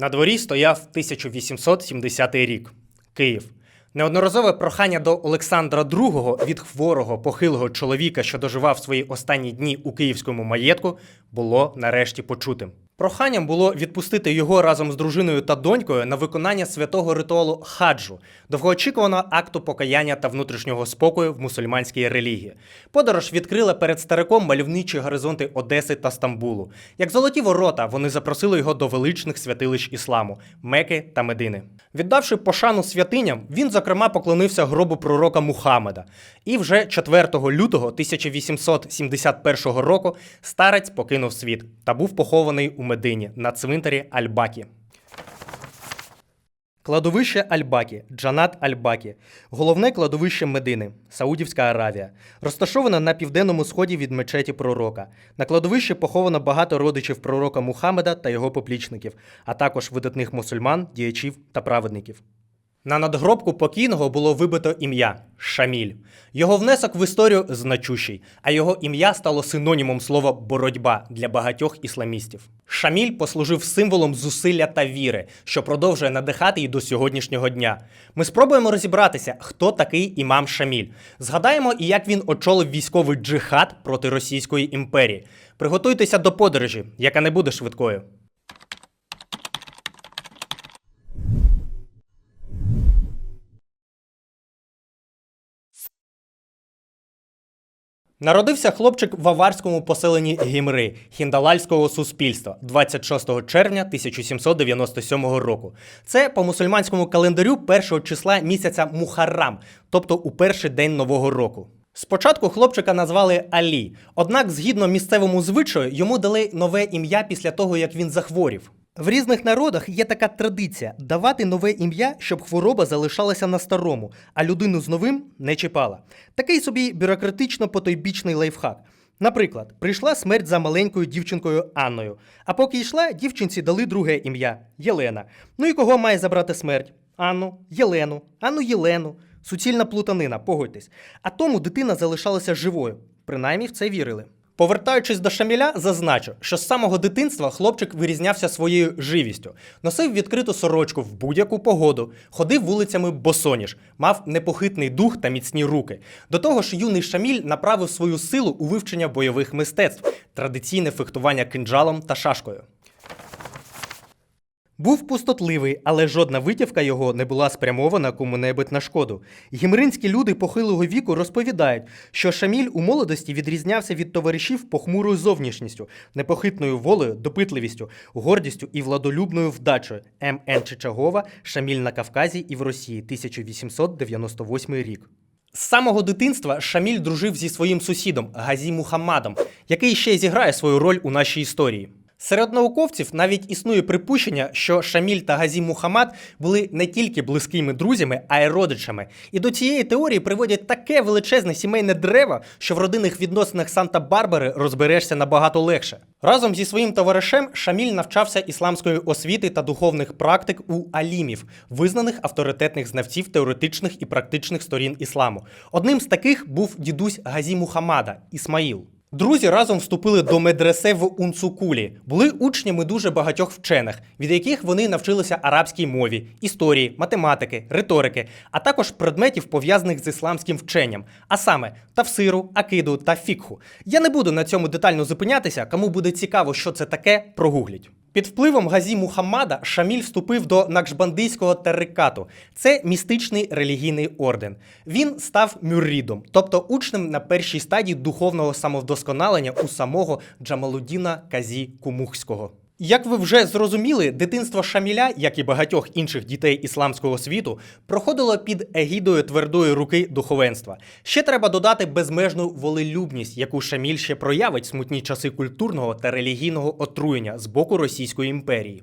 На дворі стояв 1870 рік. Київ. Неодноразове прохання до Олександра II від хворого похилого чоловіка, що доживав свої останні дні у київському маєтку, було нарешті почутим. Проханням було відпустити його разом з дружиною та донькою на виконання святого ритуалу хаджу, довгоочікуваного акту покаяння та внутрішнього спокою в мусульманській релігії. Подорож відкрила перед стариком мальовничі горизонти Одеси та Стамбулу. Як золоті ворота, вони запросили його до величних святилищ ісламу Меки та Медини. Віддавши пошану святиням, він зокрема поклонився гробу пророка Мухаммеда. І вже 4 лютого 1871 року старець покинув світ та був похований у Медині на цвинтарі Аль-Бакі. Кладовище Аль-Бакі, Джанат Аль-Бакі, головне кладовище Медини, Саудівська Аравія, розташоване на південному сході від мечеті пророка. На кладовищі поховано багато родичів пророка Мухаммеда та його поплічників, а також видатних мусульман, діячів та праведників. На надгробку покійного було вибито ім'я Шаміль. Його внесок в історію значущий, а його ім'я стало синонімом слова боротьба для багатьох ісламістів. Шаміль послужив символом зусилля та віри, що продовжує надихати і до сьогоднішнього дня. Ми спробуємо розібратися, хто такий імам Шаміль. Згадаємо і як він очолив військовий джихад проти Російської імперії. Приготуйтеся до подорожі, яка не буде швидкою. Народився хлопчик в аварському поселенні Гімри хіндалальського суспільства 26 червня 1797 року. Це по мусульманському календарю першого числа місяця Мухаррам, тобто у перший день нового року. Спочатку хлопчика назвали Алі, однак, згідно місцевому звичаю, йому дали нове ім'я після того, як він захворів. В різних народах є така традиція давати нове ім'я, щоб хвороба залишалася на старому, а людину з новим не чіпала. Такий собі бюрократично потойбічний лайфхак. Наприклад, прийшла смерть за маленькою дівчинкою Анною, а поки йшла, дівчинці дали друге ім'я Єлена. Ну і кого має забрати смерть? Анну, Єлену, Анну Єлену. Суцільна плутанина, погодьтесь. А тому дитина залишалася живою. Принаймні в це вірили. Повертаючись до Шаміля, зазначу, що з самого дитинства хлопчик вирізнявся своєю живістю, носив відкриту сорочку в будь-яку погоду, ходив вулицями босоніж, мав непохитний дух та міцні руки. До того ж, юний Шаміль направив свою силу у вивчення бойових мистецтв, традиційне фехтування кинджалом та шашкою. Був пустотливий, але жодна витівка його не була спрямована кому-небудь на шкоду. Гімринські люди похилого віку розповідають, що Шаміль у молодості відрізнявся від товаришів похмурою зовнішністю, непохитною волею, допитливістю, гордістю і владолюбною вдачею. М.Н. Чичагова, Шаміль на Кавказі і в Росії, 1898 рік. З самого дитинства Шаміль дружив зі своїм сусідом Газі Мухаммадом, який ще зіграє свою роль у нашій історії. Серед науковців навіть існує припущення, що Шаміль та Газі Мухаммад були не тільки близькими друзями, а й родичами. І до цієї теорії приводять таке величезне сімейне дерево, що в родинних відносинах Санта-Барбари розберешся набагато легше. Разом зі своїм товаришем Шаміль навчався ісламської освіти та духовних практик у алімів, визнаних авторитетних знавців теоретичних і практичних сторін ісламу. Одним з таких був дідусь Газі Мухаммада Ісмаїл. Друзі разом вступили до медресе в Унцукулі, були учнями дуже багатьох вчених, від яких вони навчилися арабській мові, історії, математики, риторики, а також предметів пов'язаних з ісламським вченням, а саме тафсиру, акиду та фікху. Я не буду на цьому детально зупинятися. Кому буде цікаво, що це таке, прогугліть. Під впливом Газі Мухаммада Шаміль вступив до Накшбандийського терикату. Це містичний релігійний орден. Він став мюррідом, тобто учнем на першій стадії духовного самовдосконалення у самого Джамалудіна Казі Кумухського. Як ви вже зрозуміли, дитинство Шаміля, як і багатьох інших дітей ісламського світу, проходило під егідою твердої руки духовенства. Ще треба додати безмежну волелюбність, яку Шаміль ще проявить смутні часи культурного та релігійного отруєння з боку Російської імперії.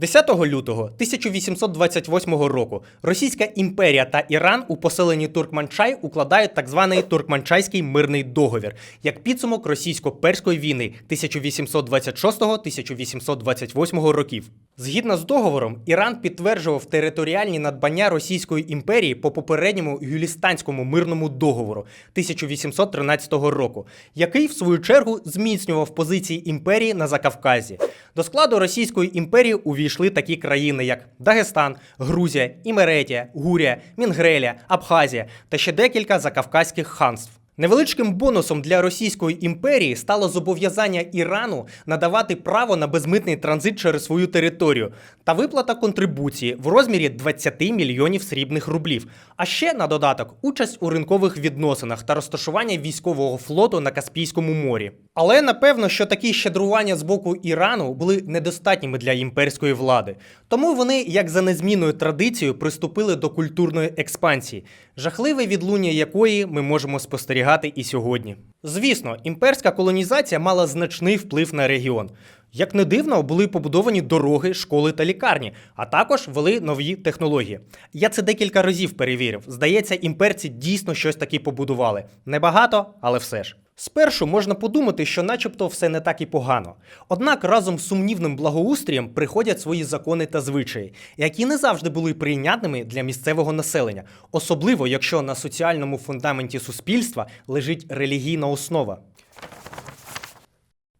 10 лютого 1828 року Російська імперія та Іран у поселенні Туркманчай укладають так званий Туркманчайський мирний договір як підсумок російсько-перської війни 1826-1828 років. Згідно з договором, Іран підтверджував територіальні надбання Російської імперії по попередньому Гюлістанському мирному договору 1813 року, який в свою чергу зміцнював позиції імперії на Закавказі. До складу Російської імперії увійшли такі країни, як Дагестан, Грузія, Імеретія, Гурія, Мінгрелія, Абхазія та ще декілька закавказьких ханств. Невеличким бонусом для Російської імперії стало зобов'язання Ірану надавати право на безмитний транзит через свою територію та виплата контрибуції в розмірі 20 мільйонів срібних рублів. А ще на додаток участь у ринкових відносинах та розташування військового флоту на Каспійському морі. Але напевно, що такі щедрування з боку Ірану були недостатніми для імперської влади. Тому вони, як за незмінною традицією, приступили до культурної експансії, жахливе відлуння якої ми можемо спостерігати і сьогодні. Звісно, імперська колонізація мала значний вплив на регіон. Як не дивно, були побудовані дороги, школи та лікарні, а також ввели нові технології. Я це декілька разів перевірив. Здається, імперці дійсно щось таке побудували. Небагато, але все ж. Спершу можна подумати, що начебто все не так і погано. Однак разом з сумнівним благоустрієм приходять свої закони та звичаї, які не завжди були прийнятними для місцевого населення, особливо якщо на соціальному фундаменті суспільства лежить релігійна основа.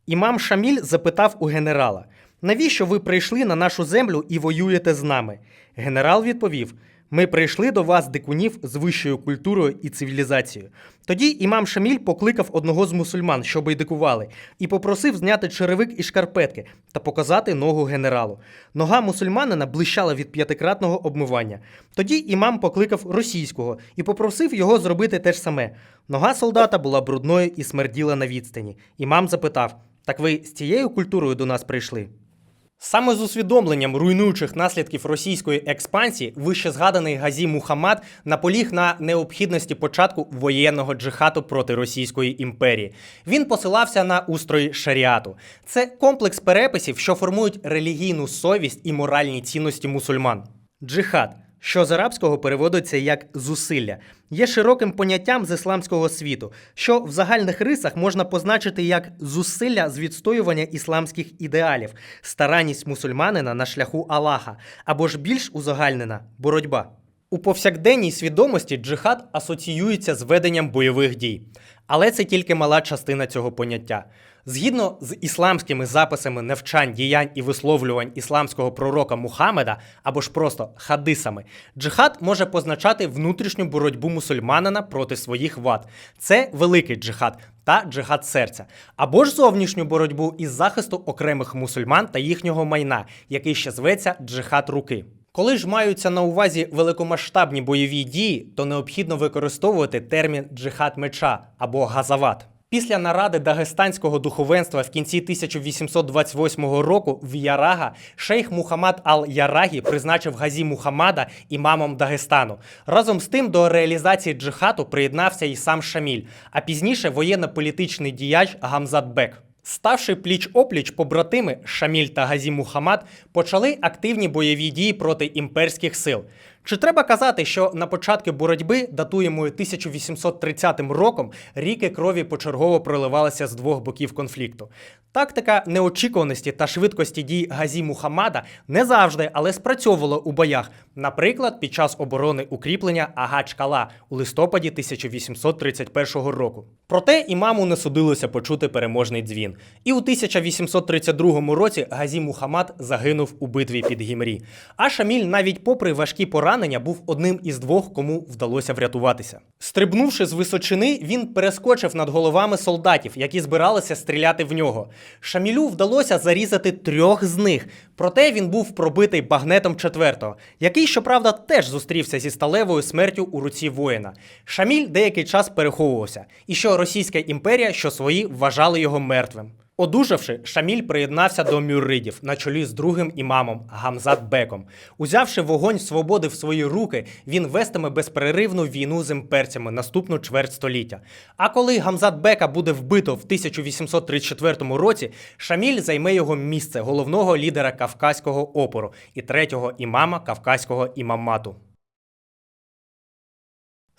Імам Шаміль запитав у генерала: навіщо ви прийшли на нашу землю і воюєте з нами? Генерал відповів: Ми прийшли до вас, дикунів, з вищою культурою і цивілізацією. Тоді імам Шаміль покликав одного з мусульман, щоб й дикували, і попросив зняти черевик і шкарпетки та показати ногу генералу. Нога мусульманина блищала від п'ятикратного обмивання. Тоді імам покликав російського і попросив його зробити те ж саме. Нога солдата була брудною і смерділа на відстані. Імам запитав: Так ви з цією культурою до нас прийшли? Саме з усвідомленням руйнуючих наслідків російської експансії вище згаданий Газі Мухаммад наполіг на необхідності початку воєнного джихату проти Російської імперії. Він посилався на устрої шаріату. Це комплекс переписів, що формують релігійну совість і моральні цінності мусульман. Джихад що з арабського переводиться як зусилля, є широким поняттям з ісламського світу, що в загальних рисах можна позначити як зусилля з відстоювання ісламських ідеалів, старанність мусульманина на шляху Аллаха, або ж більш узагальнена боротьба. У повсякденній свідомості джихад асоціюється з веденням бойових дій, але це тільки мала частина цього поняття. Згідно з ісламськими записами навчань, діянь і висловлювань ісламського пророка Мухаммеда або ж просто хадисами, джихад може позначати внутрішню боротьбу мусульманина проти своїх вад. Це великий джихад та джихад серця, або ж зовнішню боротьбу із захисту окремих мусульман та їхнього майна, який ще зветься джихад руки. Коли ж маються на увазі великомасштабні бойові дії, то необхідно використовувати термін джихад меча або газават. Після наради дагестанського духовенства в кінці 1828 року в Ярага шейх Мухаммад Ал-Ярагі призначив Газі Мухаммада імамом Дагестану. Разом з тим до реалізації джихату приєднався і сам Шаміль, а пізніше воєнно-політичний діяч Гамзат Бек. Ставши пліч опліч, побратими Шаміль та Газі Мухаммад почали активні бойові дії проти імперських сил. Чи треба казати, що на початку боротьби, датуємою 1830 роком, ріки крові почергово проливалися з двох боків конфлікту? Тактика неочікуваності та швидкості дій Газі Мухаммада не завжди, але спрацьовувала у боях, наприклад, під час оборони укріплення Агач-Кала у листопаді 1831 року. Проте імаму не судилося почути переможний дзвін. І у 1832 році Газі Мухаммад загинув у битві під Гімрі. А Шаміль, навіть попри важкі поранення, був одним із двох, кому вдалося врятуватися. Стрибнувши з височини, він перескочив над головами солдатів, які збиралися стріляти в нього. Шамілю вдалося зарізати трьох з них, проте він був пробитий багнетом четвертого, який, щоправда, теж зустрівся зі сталевою смертю у руці воїна. Шаміль деякий час переховувався, і що Російська імперія, що свої вважали його мертвим. Одужавши, Шаміль приєднався до мюридів на чолі з другим імамом Гамзат Беком. Узявши вогонь свободи в свої руки, він вестиме безперервну війну з імперцями наступну чверть століття. А коли Гамзат Бека буде вбито в 1834 році, Шаміль займе його місце головного лідера кавказького опору і третього імама кавказького імамату.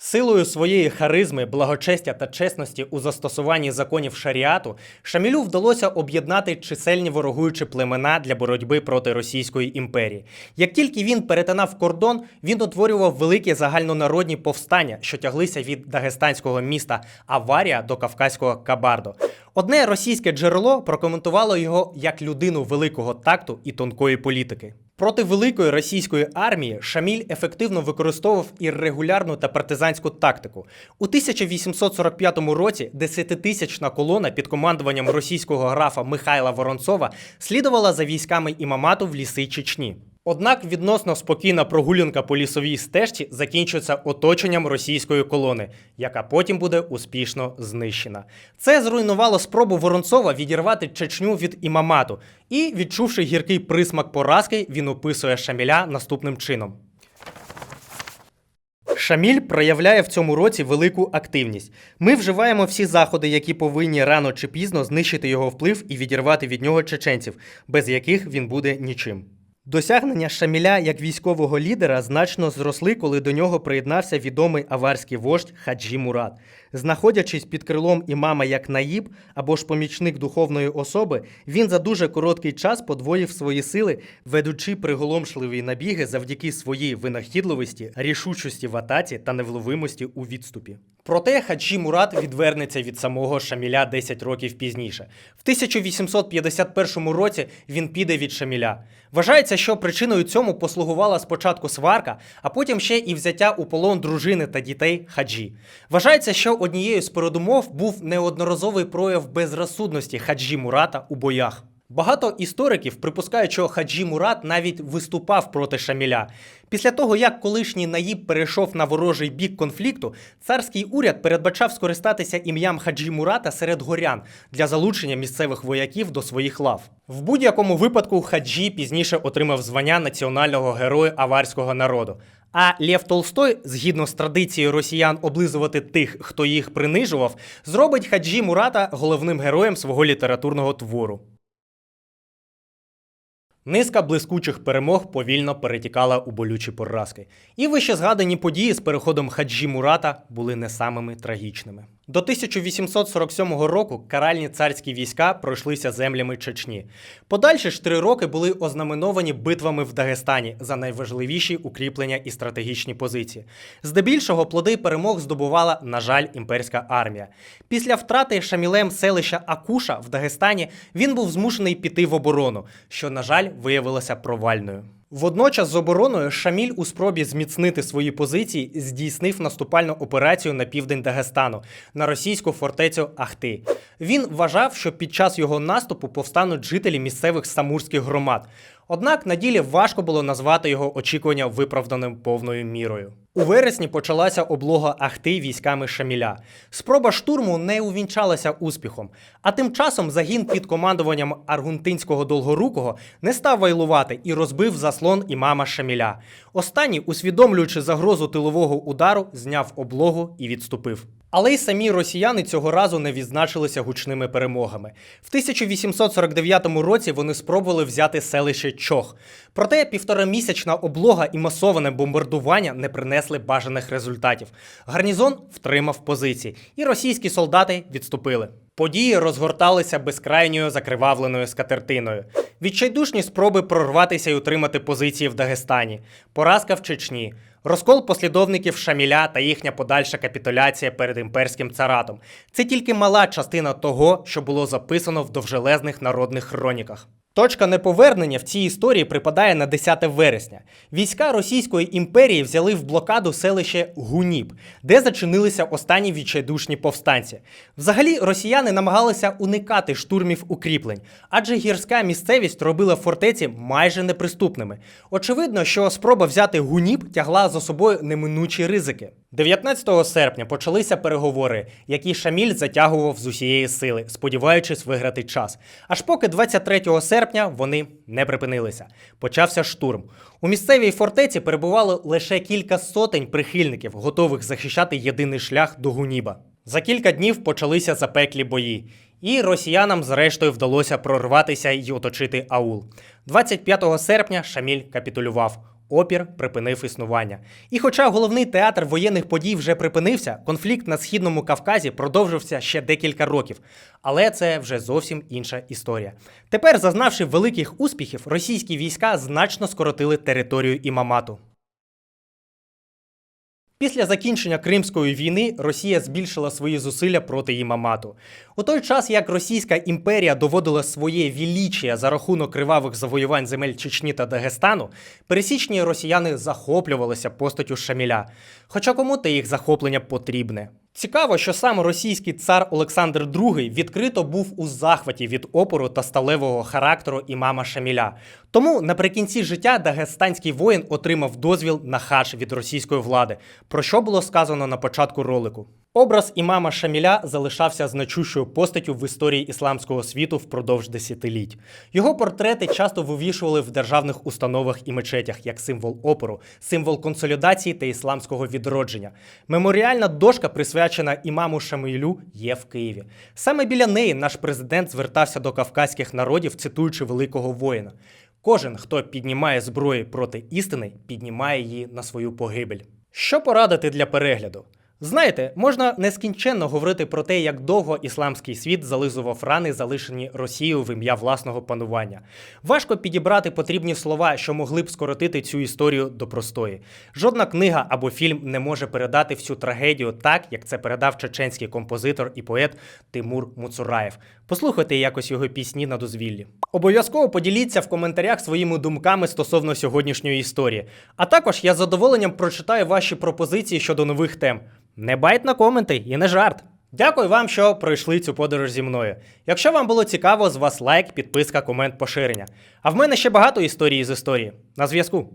Силою своєї харизми, благочестя та чесності у застосуванні законів шаріату Шамілю вдалося об'єднати чисельні ворогуючі племена для боротьби проти Російської імперії. Як тільки він перетинав кордон, він утворював великі загальнонародні повстання, що тяглися від дагестанського міста Аварія до кавказького Кабардо. Одне російське джерело прокоментувало його як людину великого такту і тонкої політики. Проти великої російської армії Шаміль ефективно використовував іррегулярну та партизанську тактику. У 1845 році десятитисячна колона під командуванням російського графа Михайла Воронцова слідувала за військами імамату в ліси Чечні. Однак відносно спокійна прогулянка по лісовій стежці закінчується оточенням російської колони, яка потім буде успішно знищена. Це зруйнувало спробу Воронцова відірвати Чечню від імамату, і, відчувши гіркий присмак поразки, він описує Шаміля наступним чином. Шаміль проявляє в цьому році велику активність. Ми вживаємо всі заходи, які повинні рано чи пізно знищити його вплив і відірвати від нього чеченців, без яких він буде нічим. Досягнення Шаміля як військового лідера значно зросли, коли до нього приєднався відомий аварський вождь Хаджі Мурат. Знаходячись під крилом імама як наїб або ж помічник духовної особи, він за дуже короткий час подвоїв свої сили, ведучи приголомшливі набіги завдяки своїй винахідливості, рішучості в атаці та невловимості у відступі. Проте Хаджі Мурат відвернеться від самого Шаміля 10 років пізніше. В 1851 році він піде від Шаміля. Вважається, що причиною цьому послугувала спочатку сварка, а потім ще і взяття у полон дружини та дітей Хаджі. Вважається, що однією з передумов був неодноразовий прояв безрозсудності Хаджі Мурата у боях. Багато істориків припускають, що Хаджі Мурат навіть виступав проти Шаміля. Після того, як колишній наїб перейшов на ворожий бік конфлікту, царський уряд передбачав скористатися ім'ям Хаджі Мурата серед горян для залучення місцевих вояків до своїх лав. В будь-якому випадку Хаджі пізніше отримав звання національного героя аварського народу. А Лев Толстой, згідно з традицією росіян облизувати тих, хто їх принижував, зробить Хаджі Мурата головним героєм свого літературного твору. Низка блискучих перемог повільно перетікала у болючі поразки. І вище згадані події з переходом Хаджі Мурата були не самими трагічними. До 1847 року каральні царські війська пройшлися землями Чечні. Подальші ж три роки були ознаменовані битвами в Дагестані за найважливіші укріплення і стратегічні позиції. Здебільшого плоди перемог здобувала, на жаль, імперська армія. Після втрати шамілем селища Акуша в Дагестані він був змушений піти в оборону, що, на жаль, виявилося провальною. Водночас з обороною Шаміль у спробі зміцнити свої позиції здійснив наступальну операцію на південь Дагестану на російську фортецю Ахти. Він вважав, що під час його наступу повстануть жителі місцевих самурських громад. Однак на ділі важко було назвати його очікування виправданим повною мірою. У вересні почалася облога Ахти військами Шаміля. Спроба штурму не увінчалася успіхом. А тим часом загін під командуванням аргунтинського довгорукого не став вайлувати і розбив заслон імама Шаміля. Останній, усвідомлюючи загрозу тилового удару, зняв облогу і відступив. Але й самі росіяни цього разу не відзначилися гучними перемогами. В 1849 році вони спробували взяти селище Чох. Проте півторамісячна облога і масоване бомбардування не принесли бажаних результатів. Гарнізон втримав позиції, і російські солдати відступили. Події розгорталися безкрайньою закривавленою скатертиною. Відчайдушні спроби прорватися і утримати позиції в Дагестані, поразка в Чечні, розкол послідовників Шаміля та їхня подальша капітуляція перед імперським царатом. Це тільки мала частина того, що було записано в довжелезних народних хроніках. Точка неповернення в цій історії припадає на 10 вересня. Війська Російської імперії взяли в блокаду селище Гуніб, де зачинилися останні відчайдушні повстанці. Взагалі, росіяни намагалися уникати штурмів укріплень, адже гірська місцевість робила фортеці майже неприступними. Очевидно, що спроба взяти Гуніб тягла за собою неминучі ризики. 19 серпня почалися переговори, які Шаміль затягував з усієї сили, сподіваючись виграти час. Аж поки 23 серпня вони не припинилися. Почався штурм. У місцевій фортеці перебувало лише кілька сотень прихильників, готових захищати єдиний шлях до Гуніба. За кілька днів почалися запеклі бої, і росіянам зрештою вдалося прорватися і оточити аул. 25 серпня Шаміль капітулював. Опір припинив існування. І хоча головний театр воєнних подій вже припинився, конфлікт на східному Кавказі продовжився ще декілька років. Але це вже зовсім інша історія. Тепер, зазнавши великих успіхів, російські війська значно скоротили територію імамату. Після закінчення Кримської війни Росія збільшила свої зусилля проти імамату. У той час, як Російська імперія доводила своє вілічія за рахунок кривавих завоювань земель Чечні та Дагестану, пересічні росіяни захоплювалися постаттю Шаміля. Хоча кому те їх захоплення потрібне. Цікаво, що сам російський цар Олександр II відкрито був у захваті від опору та сталевого характеру імама Шаміля. Тому наприкінці життя дагестанський воїн отримав дозвіл на хадж від російської влади, про що було сказано на початку ролику. Образ імама Шаміля залишався значущою постаттю в історії ісламського світу впродовж десятиліть. Його портрети часто вивішували в державних установах і мечетях як символ опору, символ консолідації та ісламського відродження. Меморіальна дошка, присвячена імаму Шамілю, є в Києві. Саме біля неї наш президент звертався до кавказьких народів, цитуючи великого воїна. Кожен, хто піднімає зброю проти істини, піднімає її на свою погибель. Що порадити для перегляду? Знаєте, можна нескінченно говорити про те, як довго ісламський світ зализував рани, залишені Росією в ім'я власного панування. Важко підібрати потрібні слова, що могли б скоротити цю історію до простої. Жодна книга або фільм не може передати всю трагедію так, як це передав чеченський композитор і поет Тимур Муцураєв. Послухайте якось його пісні на дозвіллі. Обов'язково поділіться в коментарях своїми думками стосовно сьогоднішньої історії. А також я з задоволенням прочитаю ваші пропозиції щодо нових тем. Не байт на коменти і не жарт. Дякую вам, що пройшли цю подорож зі мною. Якщо вам було цікаво, з вас лайк, підписка, комент, поширення. А в мене ще багато історій з історії. На зв'язку.